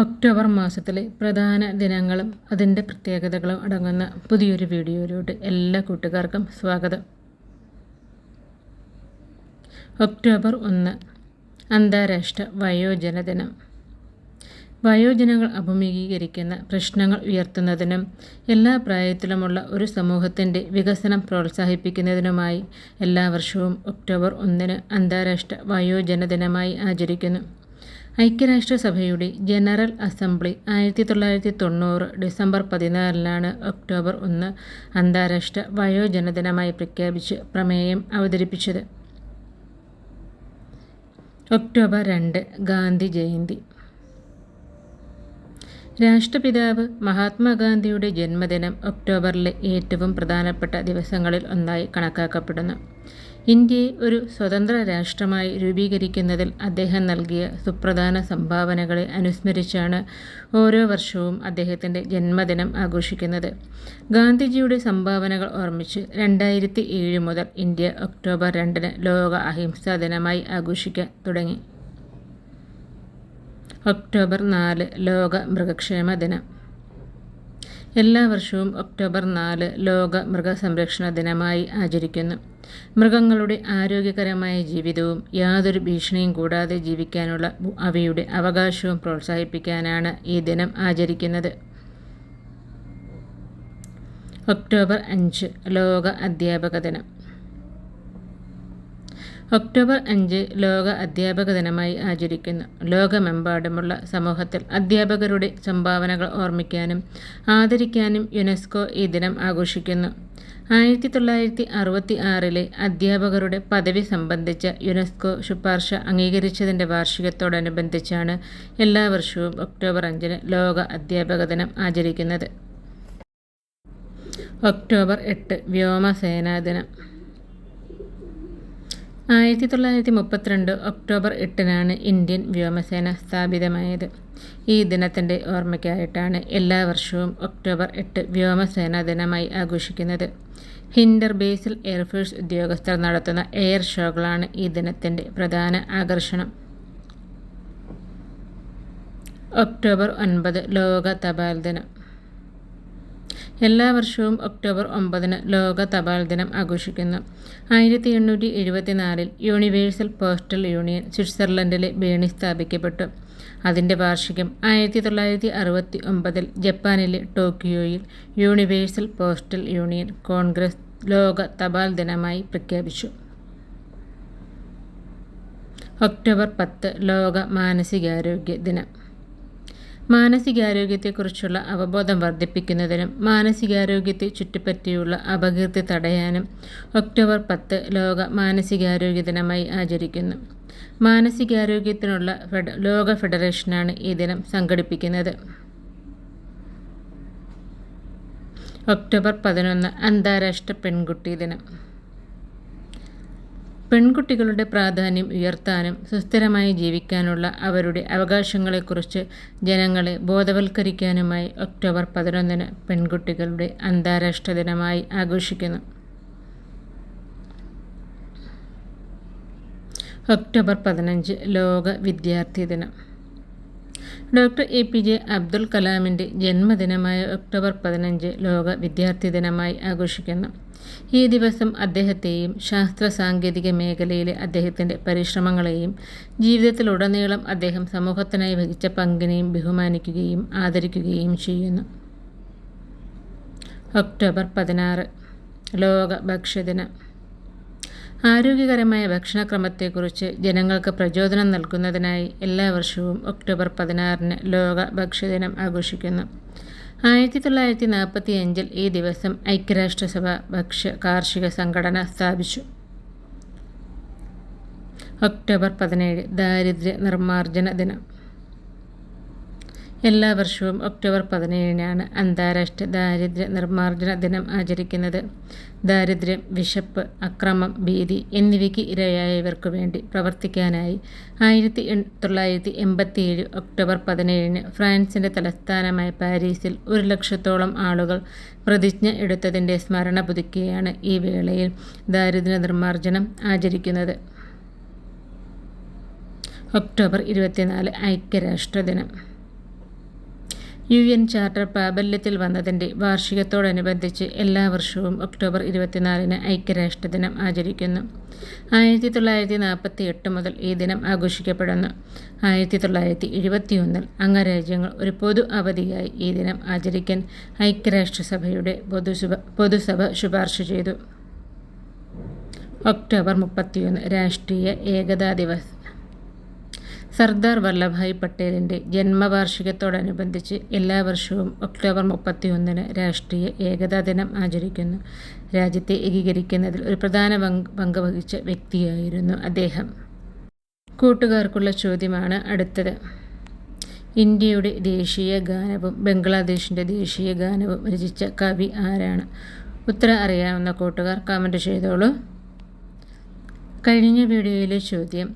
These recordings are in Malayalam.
ഒക്ടോബർ മാസത്തിലെ പ്രധാന ദിനങ്ങളും അതിന്റെ പ്രത്യേകതകളും അടങ്ങുന്ന പുതിയൊരു വീഡിയോയിലോട്ട് എല്ലാ കൂട്ടുകാർക്കും സ്വാഗതം. ഒക്ടോബർ ഒന്ന് അന്താരാഷ്ട്ര വയോജന ദിനം. വയോജനങ്ങൾ അഭിമുഖീകരിക്കുന്ന പ്രശ്നങ്ങൾ ഉയർത്തുന്നതിനും എല്ലാ പ്രായത്തിലുമുള്ള ഒരു സമൂഹത്തിന്റെ വികസനം പ്രോത്സാഹിപ്പിക്കുന്നതിനുമായി എല്ലാ വർഷവും ഒക്ടോബർ ഒന്നിന് അന്താരാഷ്ട്ര വയോജന ദിനമായി ആചരിക്കുന്നു. ഐക്യരാഷ്ട്രസഭയുടെ ജനറൽ അസംബ്ലി ആയിരത്തി തൊള്ളായിരത്തി തൊണ്ണൂറ് ഡിസംബർ പതിനാലിനാണ് ഒക്ടോബർ ഒന്ന് അന്താരാഷ്ട്ര വയോജനദിനമായി പ്രഖ്യാപിച്ച് പ്രമേയം അവതരിപ്പിച്ചത്. ഒക്ടോബർ രണ്ട് ഗാന്ധി ജയന്തി. രാഷ്ട്രപിതാവ് മഹാത്മാഗാന്ധിയുടെ ജന്മദിനം ഒക്ടോബറിലെ ഏറ്റവും പ്രധാനപ്പെട്ട ദിവസങ്ങളിൽ ഒന്നായി കണക്കാക്കപ്പെടുന്നു. ഇന്ത്യയെ ഒരു സ്വതന്ത്ര രാഷ്ട്രമായി രൂപീകരിക്കുന്നതിൽ അദ്ദേഹം നൽകിയ സുപ്രധാന സംഭാവനകളെ അനുസ്മരിച്ചാണ് ഓരോ വർഷവും അദ്ദേഹത്തിന്റെ ജന്മദിനം ആഘോഷിക്കുന്നത്. ഗാന്ധിജിയുടെ സംഭാവനകൾ ഓർമ്മിച്ച് രണ്ടായിരത്തി ഏഴ് മുതൽ ഇന്ത്യ ഒക്ടോബർ രണ്ടിന് ലോക അഹിംസാ ദിനമായി ആഘോഷിക്കാൻ തുടങ്ങി. ഒക്ടോബർ നാല് ലോക മൃഗക്ഷേമ ദിനം. എല്ലാ വർഷവും ഒക്ടോബർ നാല് ലോക മൃഗസംരക്ഷണ ദിനമായി ആചരിക്കുന്നു. മൃഗങ്ങളുടെ ആരോഗ്യകരമായ ജീവിതവും യാതൊരു ഭീഷണിയും കൂടാതെ ജീവിക്കാനുള്ള അവയുടെ അവകാശവും പ്രോത്സാഹിപ്പിക്കാനാണ് ഈ ദിനം ആചരിക്കുന്നത്. ഒക്ടോബർ അഞ്ച് ലോക അധ്യാപക ദിനം. ഒക്ടോബർ അഞ്ച് ലോക അധ്യാപക ദിനമായി ആചരിക്കുന്നു. ലോകമെമ്പാടുമുള്ള സമൂഹത്തിൽ അധ്യാപകരുടെ സംഭാവനകൾ ഓർമ്മിക്കാനും ആദരിക്കാനും യുനെസ്കോ ഈ ദിനം ആഘോഷിക്കുന്നു. ആയിരത്തി തൊള്ളായിരത്തി അറുപത്തി ആറിലെ അധ്യാപകരുടെ പദവി സംബന്ധിച്ച യുനെസ്കോ ശുപാർശ അംഗീകരിച്ചതിന്റെ വാർഷികത്തോടനുബന്ധിച്ചാണ് എല്ലാ വർഷവും ഒക്ടോബർ അഞ്ചിന് ലോക അധ്യാപക ദിനം ആചരിക്കുന്നത്. ഒക്ടോബർ എട്ട് വ്യോമസേനാ ദിനം. ആയിരത്തി തൊള്ളായിരത്തി മുപ്പത്തിരണ്ട് ഒക്ടോബർ എട്ടിനാണ് ഇന്ത്യൻ വ്യോമസേന സ്ഥാപിതമായത്. ഈ ദിനത്തിന്റെ ഓർമ്മയ്ക്കായിട്ടാണ് എല്ലാ വർഷവും ഒക്ടോബർ എട്ട് വ്യോമസേനാ ദിനമായി ആഘോഷിക്കുന്നത്. ഹിൻഡർ ബേസിൽ എയർഫോഴ്സ് ഉദ്യോഗസ്ഥർ നടത്തുന്ന എയർ ഷോകളാണ് ഈ ദിനത്തിന്റെ പ്രധാന ആകർഷണം. ഒക്ടോബർ ഒൻപത് ലോക തപാൽ ദിനം. എല്ലാ വർഷവും ഒക്ടോബർ ഒമ്പതിന് ലോക തപാൽ ദിനം ആഘോഷിക്കുന്നു. ആയിരത്തി എണ്ണൂറ്റി എഴുപത്തിനാലിൽ യൂണിവേഴ്സൽ പോസ്റ്റൽ യൂണിയൻ സ്വിറ്റ്സർലൻഡിലെ ബേണി സ്ഥാപിക്കപ്പെട്ടു. അതിന്റെ വാർഷികം ആയിരത്തി തൊള്ളായിരത്തി അറുപത്തി ഒമ്പതിൽ ജപ്പാനിലെ ടോക്കിയോയിൽ യൂണിവേഴ്സൽ പോസ്റ്റൽ യൂണിയൻ കോൺഗ്രസ് ലോക തപാൽ ദിനമായി പ്രഖ്യാപിച്ചു. ഒക്ടോബർ പത്ത് ലോക മാനസികാരോഗ്യ ദിനം. മാനസികാരോഗ്യത്തെക്കുറിച്ചുള്ള അവബോധം വർദ്ധിപ്പിക്കുന്നതിനും മാനസികാരോഗ്യത്തെ ചുറ്റിപ്പറ്റിയുള്ള അപകീർത്തി തടയാനും ഒക്ടോബർ പത്ത് ലോക മാനസികാരോഗ്യ ദിനമായി ആചരിക്കുന്നു. മാനസികാരോഗ്യത്തിനുള്ള ഫെഡ ലോക ഫെഡറേഷനാണ് ഈ ദിനം സംഘടിപ്പിക്കുന്നത്. ഒക്ടോബർ പതിനൊന്ന് അന്താരാഷ്ട്ര പെൺകുട്ടി ദിനം. പെൺകുട്ടികളുടെ പ്രാധാന്യം ഉയർത്താനും സുസ്ഥിരമായി ജീവിക്കാനുള്ള അവരുടെ അവകാശങ്ങളെക്കുറിച്ച് ജനങ്ങളെ ബോധവൽക്കരിക്കാനുമായി ഒക്ടോബർ പതിനൊന്നിന് പെൺകുട്ടികളുടെ അന്താരാഷ്ട്ര ദിനമായി ആഘോഷിക്കുന്നു. ഒക്ടോബർ പതിനഞ്ച് ലോക വിദ്യാർത്ഥി ദിനം. Doctor A P J Abdul കലാമിന്റെ ജന്മദിനമായ ഒക്ടോബർ പതിനഞ്ച് ലോക വിദ്യാർത്ഥി ദിനമായി ആഘോഷിക്കുന്നു. ഈ ദിവസം അദ്ദേഹത്തെയും ശാസ്ത്ര സാങ്കേതിക മേഖലയിലെ അദ്ദേഹത്തിന്റെ പരിശ്രമങ്ങളെയും ജീവിതത്തിലുടനീളം അദ്ദേഹം സമൂഹത്തിനായി വഹിച്ച പങ്കിനെയും ബഹുമാനിക്കുകയും ആദരിക്കുകയും ചെയ്യുന്നു. ഒക്ടോബർ പതിനാറ് ലോക ഭക്ഷ്യദിനം. ആരോഗ്യകരമായ ഭക്ഷണക്രമത്തെക്കുറിച്ച് ജനങ്ങൾക്ക് പ്രചോദനം നൽകുന്നതിനായി എല്ലാ വർഷവും ഒക്ടോബർ പതിനാറിന് ലോക ഭക്ഷ്യദിനം ആഘോഷിക്കുന്നു. ആയിരത്തി തൊള്ളായിരത്തി നാൽപ്പത്തി അഞ്ചിൽ ഈ ദിവസം ഐക്യരാഷ്ട്രസഭ ഭക്ഷ്യ കാർഷിക സംഘടന സ്ഥാപിച്ചു. ഒക്ടോബർ പതിനേഴ് ദാരിദ്ര്യ നിർമ്മാർജന ദിനം. എല്ലാ വർഷവും ഒക്ടോബർ പതിനേഴിനാണ് അന്താരാഷ്ട്ര ദാരിദ്ര്യ നിർമ്മാർജന ദിനം ആചരിക്കുന്നത്. ദാരിദ്ര്യം വിശപ്പ് അക്രമം ഭീതി എന്നിവയ്ക്ക് ഇരയായവർക്ക് വേണ്ടി പ്രവർത്തിക്കാനായി ആയിരത്തി തൊള്ളായിരത്തി എൺപത്തിയേഴ് ഒക്ടോബർ പതിനേഴിന് ഫ്രാൻസിന്റെ തലസ്ഥാനമായ പാരീസിൽ ഒരു ലക്ഷത്തോളം ആളുകൾ പ്രതിജ്ഞ എടുത്തതിന്റെ സ്മരണ പുതുക്കിയാണ് ഈ വേളയിൽ ദാരിദ്ര്യ നിർമ്മാർജനം ആചരിക്കുന്നത്. ഒക്ടോബർ ഇരുപത്തിനാല് ഐക്യരാഷ്ട്ര ദിനം. യു എൻ ചാർട്ടർ പ്രാബല്യത്തിൽ വന്നതിന്റെ വാർഷികത്തോടനുബന്ധിച്ച് എല്ലാ വർഷവും ഒക്ടോബർ ഇരുപത്തിനാലിന് ഐക്യരാഷ്ട്രദിനം ആചരിക്കുന്നു. ആയിരത്തി തൊള്ളായിരത്തി നാൽപ്പത്തി എട്ട് മുതൽ ഈ ദിനം ആഘോഷിക്കപ്പെടുന്നു. ആയിരത്തി തൊള്ളായിരത്തി എഴുപത്തിയൊന്നിൽ അംഗരാജ്യങ്ങൾ ഒരു പൊതു അവധിയായി ഈ ദിനം ആചരിക്കാൻ ഐക്യരാഷ്ട്രസഭയുടെ പൊതുസഭ പൊതുസഭ ശുപാർശ ചെയ്തു. ഒക്ടോബർ മുപ്പത്തിയൊന്ന് രാഷ്ട്രീയ ഏകതാ ദിവസ്. സർദാർ വല്ലഭായ് പട്ടേലിന്റെ ജന്മവാർഷികത്തോടനുബന്ധിച്ച് എല്ലാ വർഷവും ഒക്ടോബർ മുപ്പത്തിയൊന്നിന് രാഷ്ട്രീയ ഏകതാ ദിനം ആചരിക്കുന്നു. രാജ്യത്തെ ഏകീകരിക്കുന്നതിൽ ഒരു പ്രധാന പങ്ക് വഹിച്ച വ്യക്തിയായിരുന്നു അദ്ദേഹം. കൂട്ടുകാർക്കുള്ള ചോദ്യമാണ് അടുത്തത്. ഇന്ത്യയുടെ ദേശീയ ഗാനവും ബംഗ്ലാദേശിന്റെ ദേശീയ ഗാനവും രചിച്ച കവി ആരാണ്? ഉത്തരം അറിയാവുന്ന കൂട്ടുകാർ കമന്റ് ചെയ്തോളൂ. കഴിഞ്ഞ വീഡിയോയിലെ ചോദ്യം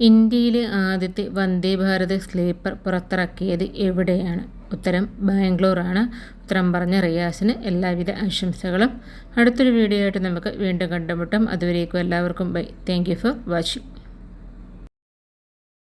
ഇന്ത്യയിലെ ആദ്യത്തെ വന്ദേ ഭാരത് സ്ലീപ്പർ പുറത്തിറക്കിയത് എവിടെയാണ്? ഉത്തരം ബാംഗ്ലൂറാണ് ഉത്തരം പറഞ്ഞ റിയാസിന് എല്ലാവിധ ആശംസകളും. അടുത്തൊരു വീഡിയോ ആയിട്ട് നമുക്ക് വീണ്ടും കണ്ടുമുട്ടാം. അതുവരേക്കും എല്ലാവർക്കും bye. Thank you for watching